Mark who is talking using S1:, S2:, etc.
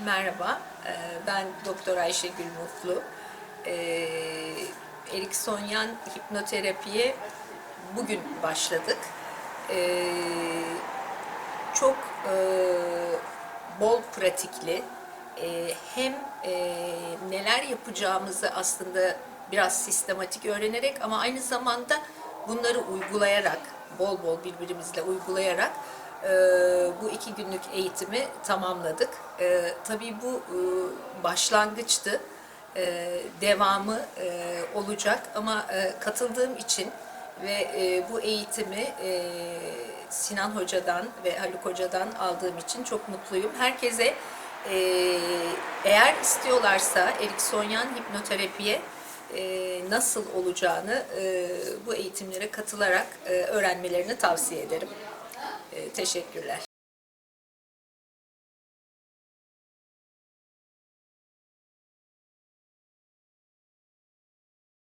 S1: Merhaba, ben Doktor Ayşegül Mutlu. E, Erikson Yan hipnoterapiye bugün başladık. Çok bol pratikli, hem neler yapacağımızı aslında biraz sistematik öğrenerek ama aynı zamanda bunları uygulayarak, bol bol birbirimizle uygulayarak e, bu iki günlük eğitimi tamamladık. E, tabii bu e, başlangıçtı. E, devamı e, olacak ama e, katıldığım için ve e, bu eğitimi e, Sinan Hoca'dan ve Haluk Hoca'dan aldığım için çok mutluyum. Herkese e, eğer istiyorlarsa Eriksonyan hipnoterapiye e, nasıl olacağını e, bu eğitimlere katılarak e, öğrenmelerini tavsiye ederim. E, teşekkürler.